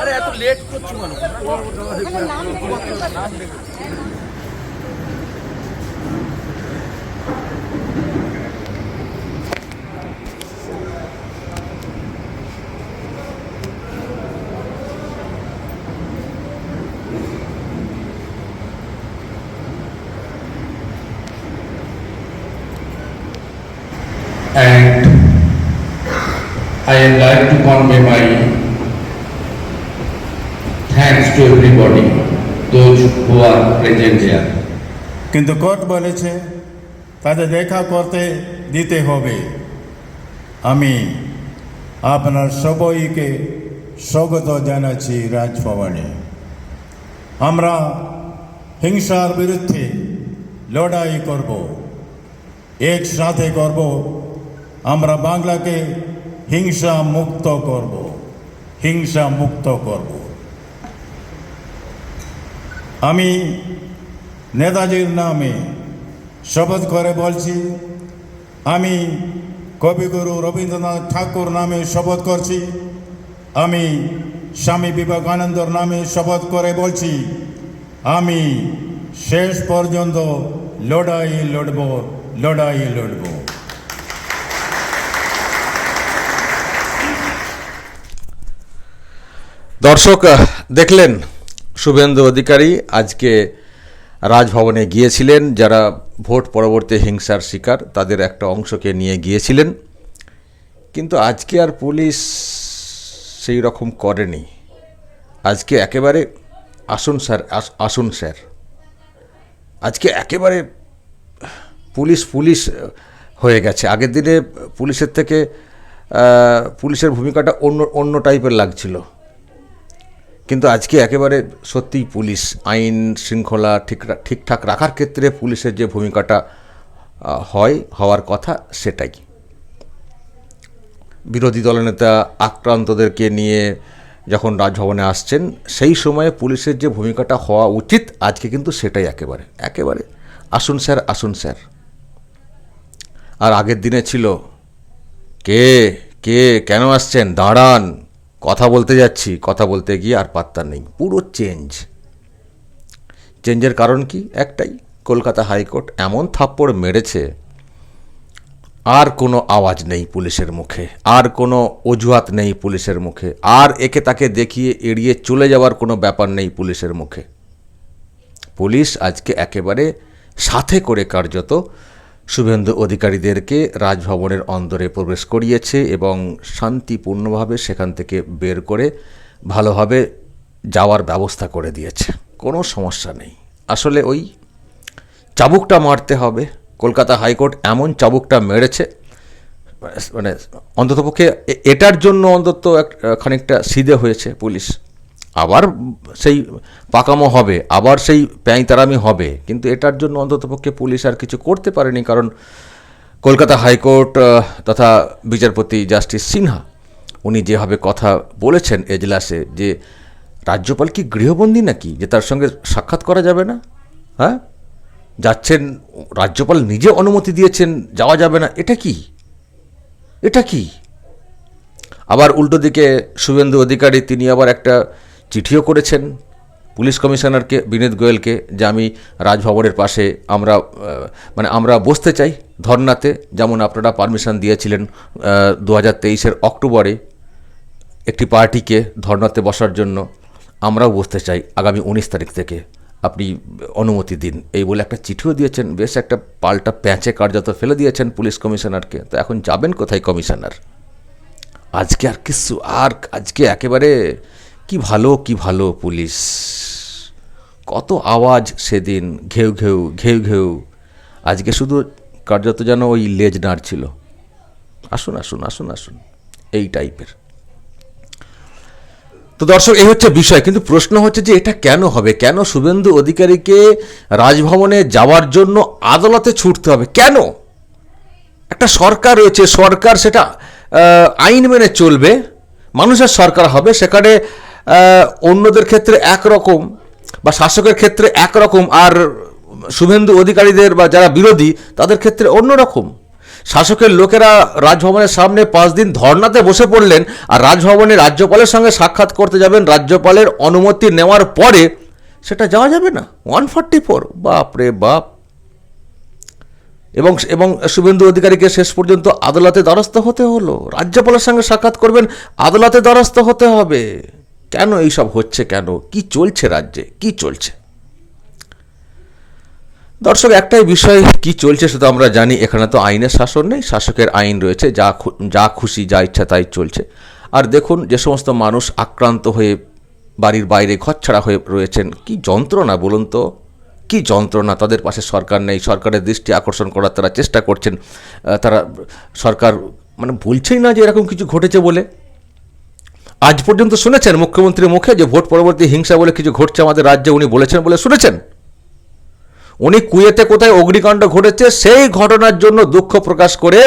আরে এত লেট করছ কেন to. কিন্তু কোর্ট বলেছে, তাদের দেখা করতে দিতে হবে। আমি আপনার সবাইকে স্বাগত জানাচ্ছি রাজভবনে। আমরা হিংসার বিরুদ্ধে লড়াই করব। একসাথে করব, আমরা বাংলাকে হিংসা মুক্ত করব। হিংসা মুক্ত করব। আমি নেতাজির নামে শপথ করে বলছি, আমি কবিগুরু রবীন্দ্রনাথ ঠাকুর নামে শপথ করছি, আমি স্বামী বিবেকানন্দর নামে শপথ করে বলছি, আমি শেষ পর্যন্ত লড়াই লড়ব লড়াই লড়ব। দর্শক দেখলেন শুভেন্দু অধিকারী আজকে রাজভবনে গিয়েছিলেন। যারা ভোট পরবর্তী হিংসার শিকার, তাদের একটা অংশকে নিয়ে গিয়েছিলেন। কিন্তু আজকে আর পুলিশ সেই রকম করেনি। আজকে একেবারে, আসুন স্যার, আস- আসুন স্যার। আজকে একেবারে পুলিশ পুলিশ হয়ে গেছে। আগের দিনে পুলিশের থেকে পুলিশের ভূমিকাটা অন্য অন্য টাইপের লাগছিল। কিন্তু আজকে একেবারে সত্যিই পুলিশ আইন শৃঙ্খলা ঠিক ঠিকঠাক রাখার ক্ষেত্রে পুলিশের যে ভূমিকাটা হয়, হওয়ার কথা সেটাই। বিরোধী দলনেতা আক্রান্তদেরকে নিয়ে যখন রাজভবনে আসছেন, সেই সময়ে পুলিশের যে ভূমিকাটা হওয়া উচিত, আজকে কিন্তু সেটাই একেবারে। একেবারে, আসুন স্যার আসুন স্যার। আর আগের দিনে ছিল, কে কে, কেন আসছেন? দাঁড়ান। কথা বলতে যাচ্ছি, কথা বলতে গিয়ে আর পাত্তা নেই, পুরো চেঞ্জ চেঞ্জের কারণ কি? একটাই, কলকাতা হাইকোর্ট এমন থাপ্পড় মেরেছে, আর কোনো আওয়াজ নেই পুলিশের মুখে, আর কোনো অজুহাত নেই পুলিশের মুখে, আর একে তাকে দেখিয়ে এড়িয়ে চলে যাওয়ার কোনো ব্যাপার নেই পুলিশের মুখে। পুলিশ আজকে একেবারে সাথে করে কার্যত শুভেন্দু অধিকারীদেরকে রাজভবনের অন্দরে প্রবেশ করিয়েছে এবং শান্তিপূর্ণভাবে সেখান থেকে বের করে ভালোভাবে যাওয়ার ব্যবস্থা করে দিয়েছে। কোনো সমস্যা নেই। আসলে ওই চাবুকটা মারতে হবে। কলকাতা হাইকোর্ট এমন চাবুকটা মেরেছে। মানে অন্ততপক্ষে এটার জন্য অন্তত এক, খানিকটা সিধে হয়েছে পুলিশ। আবার সেই পাকামো হবে, আবার সেই প্যাঁইতারামি হবে। কিন্তু এটার জন্য অন্ততপক্ষে পুলিশ আর কিছু করতে পারেনি, কারণ কলকাতা হাইকোর্ট তথা বিচারপতি জাস্টিস সিনহা, উনি যেভাবে কথা বলেছেন এজলাসে যে রাজ্যপাল কি গৃহবন্দী নাকি? যে তার সঙ্গে সাক্ষাৎ করা যাবে না? হ্যাঁ? যাচ্ছেন, রাজ্যপাল নিজে অনুমতি দিয়েছেন, যাওয়া যাবে না, এটা কি? এটা কি? আবার উল্টো দিকে শুভেন্দু অধিকারী, তিনি আবার একটা চিঠিও করেছেন। পুলিশ কমিশনারকে বিনীত গোয়েলকে যে আমি রাজভবনের পাশে আমরা মানে আমরা বসতে চাই ধর্নাতে, যেমন আপনারা পারমিশন দিয়েছিলেন দু হাজার তেইশের অক্টোবরে একটি পার্টিকে ধর্নাতে বসার জন্য, আমরাও বসতে চাই আগামী উনিশ তারিখ থেকে। আপনি অনুমতি দিন। এই বলে একটা চিঠিও দিয়েছেন, বেশ একটা পাল্টা প্যাঁচে কার্যত ফেলে দিয়েছেন পুলিশ কমিশনারকে। তো এখন যাবেন কোথায় কমিশনার? আজকে আর কিছু, আর আজকে একেবারে কি ভালো কি ভালো পুলিশ। কত আওয়াজ সেদিন, ঘেউ ঘেউ ঘেউ ঘেউ। আজকে শুধু কার্যত যেন ওই লেজ নাড়ছিল আসুন আসুন আসুন আসুন, এই টাইপের। তো দর্শক, এই হচ্ছে বিষয়, কিন্তু প্রশ্ন হচ্ছে যে এটা কেন হবে? কেন শুভেন্দু অধিকারীকে রাজভবনে যাওয়ার জন্য আদালতে ছুটতে হবে? কেন? একটা সরকার রয়েছে, সরকার সেটা আইন মেনে চলবে। মানুষের সরকার হবে, সেখানে অন্যদের ক্ষেত্রে একরকম বা শাসকের ক্ষেত্রে একরকম, আর শুভেন্দু অধিকারীদের বা যারা বিরোধী, তাদের ক্ষেত্রে অন্যরকম। শাসকের লোকেরা রাজভবনের সামনে পাঁচ দিন ধর্নাতে বসে পড়লেন, আর রাজভবনে রাজ্যপালের সঙ্গে সাক্ষাৎ করতে যাবেন। রাজ্যপালের অনুমতি নেওয়ার পরে সেটা যাওয়া যাবে না। One forty four. বাপ রে বাপ। এবং এবং শুভেন্দু অধিকারীকে শেষ পর্যন্ত আদালতে দ্বারস্থ হতে হলো। রাজ্যপালের সঙ্গে সাক্ষাৎ করবেন, আদালতে দ্বারস্থ হতে হবে। কেন এইসব হচ্ছে কেন? কি চলছে রাজ্যে? কি চলছে? দর্শক, একটাই বিষয়, কি চলছে সেটা আমরা জানি। এখানে তো আইনের শাসন নেই, শাসকের আইন রয়েছে, যা যা খুশি, যা ইচ্ছা, তাই চলছে। আর দেখুন, যে সমস্ত মানুষ আক্রান্ত হয়ে বাড়ির বাইরে ঘরছাড়া হয়ে রয়েছেন, কি যন্ত্রণা বলুন তো? কি যন্ত্রণা? তাদের পাশে সরকার নেই, সরকারের দৃষ্টি আকর্ষণ করার তারা চেষ্টা করছেন। তারা সরকার মানে বলছেই না যে এরকম কিছু ঘটেছে বলে। আজ পর্যন্ত শুনেছেন মুখ্যমন্ত্রীর মুখে যে ভোট পরবর্তী হিংসা বলে কিছু ঘটছে আমাদের রাজ্যে উনি বলেছেন বলে শুনেছেন? উনি কুয়েতে কোথায় অগ্নিকাণ্ড ঘটেছে সেই ঘটনার জন্য দুঃখ প্রকাশ করে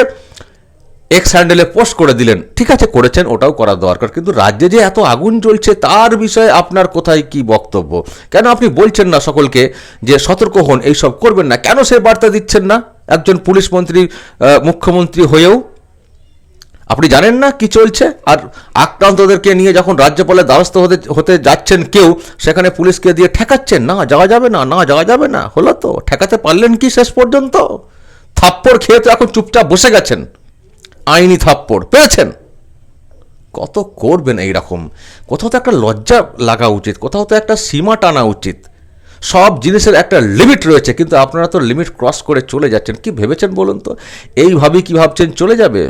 এক্স হ্যান্ডেলে পোস্ট করে দিলেন। ঠিক আছে, করেছেন, ওটাও করা দরকার। কিন্তু রাজ্যে যে এত আগুন জ্বলছে তার বিষয়ে আপনার কোথায় কি বক্তব্য? কেন আপনি বলছেন না সকলকে যে সতর্ক হন, এইসব করবেন না? কেন সে বার্তা দিচ্ছেন না? একজন পুলিশ মন্ত্রী মুখ্যমন্ত্রী হয়েও আপনি জানেন না কি চলছে? আর আক্রান্তদেরকে নিয়ে যখন রাজ্যপালের দ্বারস্থ হতে হতে যাচ্ছেন কেউ, সেখানে পুলিশকে দিয়ে ঠেকাচ্ছেন, না, যাওয়া যাবে না না, যাওয়া যাবে না, হলো তো, ঠেকাতে পারলেন কি শেষ পর্যন্ত? থাপ্পড় খেয়ে তো এখন চুপচাপ বসে গেছেন। আইনি থাপ্পড় পেয়েছেন কত করবেন এই রকম কোথাও তো একটা লজ্জা লাগা উচিত, কোথাও তো একটা সীমা টানা উচিত। সব জিনিসের একটা লিমিট রয়েছে, কিন্তু আপনারা তো লিমিট ক্রস করে চলে যাচ্ছেন, কি ভেবেছেন বলুন তো? এইভাবেই কি ভাবছেন, চলে যাবে?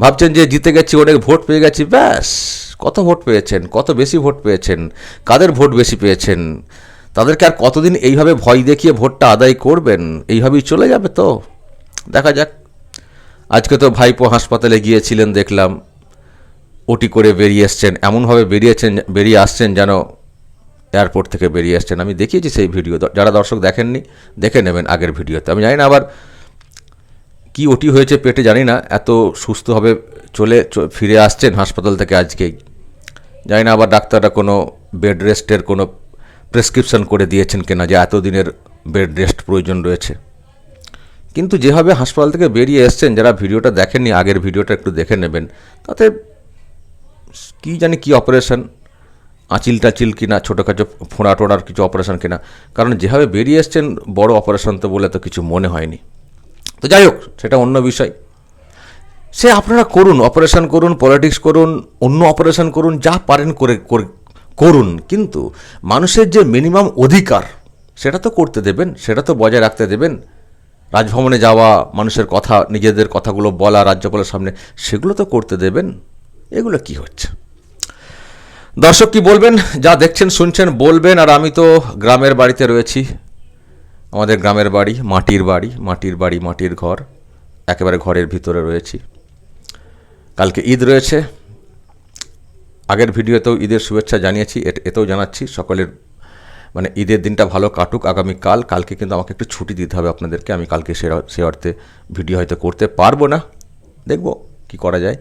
ভাবছেন যে জিতে গেছি, অনেক ভোট পেয়ে গেছি, ব্যাস, কত ভোট পেয়েছেন, কত বেশি ভোট পেয়েছেন, কাদের ভোট বেশি পেয়েছেন, তাদেরকে আর কতদিন এইভাবে ভয় দেখিয়ে ভোটটা আদায় করবেন, এইভাবেই চলে যাবে তো, দেখা যাক। আজকে তো ভাইপো হাসপাতালে গিয়েছিলেন, দেখলাম, ওটি করে বেরিয়ে এসছেন, এমনভাবে বেরিয়েছেন, বেরিয়ে আসছেন যেন এয়ারপোর্ট থেকে বেরিয়ে আসছেন আমি দেখিয়েছি সেই ভিডিও, যারা দর্শক দেখেননি, দেখে নেবেন আগের ভিডিওতে। আমি জানি না, আবার কি ওটি হয়েছে পেটে জানি না, এত সুস্থভাবে চলে ফিরে আসছেন হাসপাতাল থেকে আজকেই জানি না আবার ডাক্তাররা কোনো বেড রেস্টের কোনো প্রেসক্রিপশন করে দিয়েছেন কিনা যে এতদিনের বেড রেস্ট প্রয়োজন রয়েছে। কিন্তু যেভাবে হাসপাতাল থেকে বেরিয়ে এসছেন, যারা ভিডিওটা দেখেননি, আগের ভিডিওটা একটু দেখে নেবেন। তাতে কি জানি কি অপারেশন আঁচিল টাচিল কিনা, ছোটোখাটো ফোঁড়া টোড়ার কিছু অপারেশন কিনা। কারণ যেভাবে বেরিয়ে এসছেন, বড় অপারেশন তো বলে তো কিছু মনে হয়নি। তো যাই হোক, সেটা অন্য বিষয়। সে আপনারা করুন অপারেশন করুন পলিটিক্স করুন, অন্য অপারেশন করুন, যা পারেন করে, করে- করুন। কিন্তু মানুষের যে মিনিমাম অধিকার, সেটা তো করতে দেবেন, সেটা তো বজায় রাখতে দেবেন। রাজভবনে যাওয়া, মানুষের কথা, নিজেদের কথাগুলো বলা, রাজ্যপালের সামনে, সেগুলো তো করতে দেবেন। এগুলো কি হচ্ছে? দর্শক কি বলবেন, যা দেখছেন, শুনছেন, বলবেন, আর আমি তো গ্রামের বাড়িতে রয়েছি। আমাদের গ্রামের বাড়ি, মাটির বাড়ি মাটির বাড়ি, মাটির ঘর, একেবারে ঘরের ভিতরে রয়েছি। কালকে ঈদ রয়েছে। আগের ভিডিওতেও ঈদের শুভেচ্ছা জানিয়েছি এতেও জানাচ্ছি, সকলের মানে ঈদের দিনটা ভালো কাটুক আগামীকাল। কালকে কিন্তু আমাকে একটু ছুটি দিতে হবে আপনাদেরকে। আমি কালকে সে সে অর্থে ভিডিও হয়তো করতে পারব না। দেখব কি করা যায়।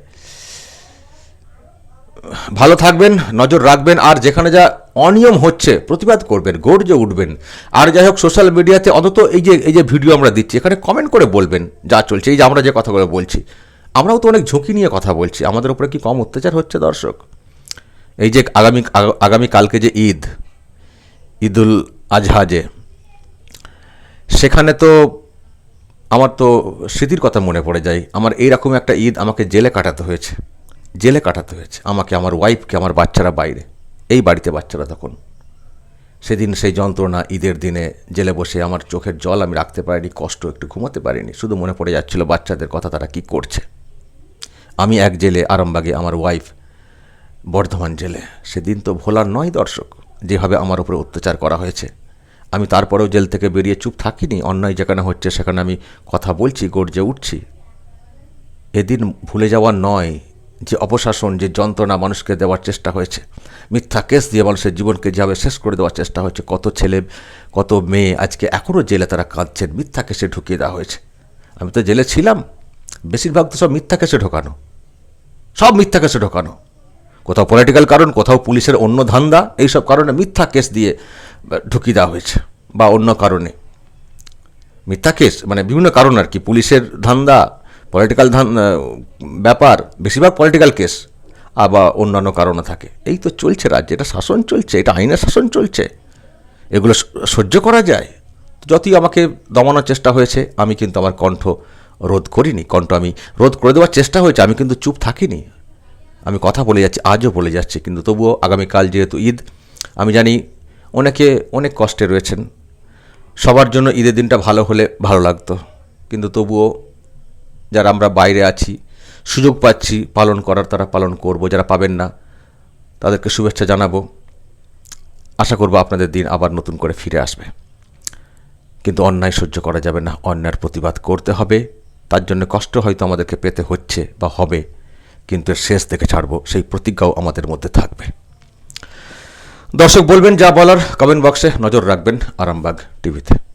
ভালো থাকবেন, নজর রাখবেন, আর যেখানে যা অনিয়ম হচ্ছে, প্রতিবাদ করবেন, গর্জে উঠবেন। আর যাই হোক সোশ্যাল মিডিয়াতে অন্তত এই যে এই যে ভিডিও আমরা দিচ্ছি, এখানে কমেন্ট করে বলবেন যা চলছে। এই যে আমরা যে কথাগুলো বলছি, আমরাও তো অনেক ঝুঁকি নিয়ে কথা বলছি। আমাদের উপরে কি কম অত্যাচার হচ্ছে, দর্শক? এই যে আগামী আগা- আগামী কালকে যে ঈদ, ঈদুল আজহা যে, সেখানে তো আমার তো স্মৃতির কথা মনে পড়ে যায়। আমার এইরকম একটা ঈদ আমাকে জেলে কাটাতে হয়েছে। জেলে কাটাতে হয়েছে। আমাকে, আমার ওয়াইফকে আমার বাচ্চারা বাইরে। এই বাড়িতে বাচ্চারা তখন। সেদিন সেই যন্ত্রণা ঈদের দিনে জেলে বসে আমার চোখের জল আমি রাখতে পারিনি, কষ্ট একটু ঘুমাতে পারিনি। শুধু মনে পড়ে যাচ্ছিল বাচ্চাদের কথা তারা কি করছে। আমি এক জেলে আরামবাগে আমার ওয়াইফ বর্ধমান জেলে। সেদিন তো ভোলার নয় দর্শক, যেভাবে আমার উপরে অত্যাচার করা হয়েছে। আমি তারপরেও জেল থেকে বেরিয়ে চুপ থাকিনি, অন্যায় যেখানে হচ্ছে সেখানে আমি কথা বলছি, গর্জে উঠছি। এদিন ভুলে যাওয়া নয় যে অপশাসন, যে যন্ত্রণা মানুষকে দেওয়ার চেষ্টা হয়েছে। মিথ্যা কেস দিয়ে মানুষের জীবনকে যেভাবে শেষ করে দেওয়ার চেষ্টা হয়েছে, কত ছেলে, কত মেয়ে আজকে এখনও জেলে তারা কাঁদছেন, মিথ্যা কেসে ঢুকিয়ে দেওয়া হয়েছে। আমি তো জেলে ছিলাম, বেশিরভাগ তো সব মিথ্যা কেসে ঢোকানো। সব মিথ্যা কেসে ঢোকানো। কোথাও পলিটিক্যাল কারণ, কোথাও পুলিশের অন্য ধান্দা, এইসব কারণে মিথ্যা কেস দিয়ে ঢুকিয়ে দেওয়া হয়েছে, বা অন্য কারণে। মিথ্যা কেস মানে বিভিন্ন কারণ আর কি, পুলিশের ধান্দা পলিটিক্যাল ধান ব্যাপার, বেশিরভাগ পলিটিক্যাল কেস আবার অন্যান্য কারণে থাকে। এই তো চলছে রাজ্যে, এটা শাসন চলছে, এটা আইনের শাসন চলছে। এগুলো সহ্য করা যায়। যতই আমাকে দমানোর চেষ্টা হয়েছে, আমি কিন্তু আমার কণ্ঠ রোধ করিনি। কণ্ঠ আমি রোধ করে দেওয়ার চেষ্টা হয়েছে, আমি কিন্তু চুপ থাকিনি। আমি কথা বলে যাচ্ছি, আজও বলে যাচ্ছি, কিন্তু তবুও আগামীকাল যেহেতু ঈদ, আমি জানি অনেকে অনেক কষ্টে রয়েছেন। সবার জন্য ঈদের দিনটা ভালো হলে ভালো লাগতো, কিন্তু তবুও যারা আমরা বাইরে আছি, সুযোগ পাচ্ছি পালন করার, তারা পালন করব। যারা পাবেন না, তাদেরকে শুভেচ্ছা জানাব। আশা করব আপনাদের দিন আবার নতুন করে ফিরে আসবে। কিন্তু অন্যায় সহ্য করা যাবে না, অন্যায়ের প্রতিবাদ করতে হবে। তার জন্য কষ্ট হয়তো আমাদেরকে পেতে হচ্ছে বা হবে, কিন্তু এর শেষ দেখে ছাড়ব, সেই প্রতিজ্ঞাও আমাদের মধ্যে থাকবে। দর্শক, বলবেন যা বলার, কমেন্ট বক্সে নজর রাখবেন আরামবাগ টিভিতে।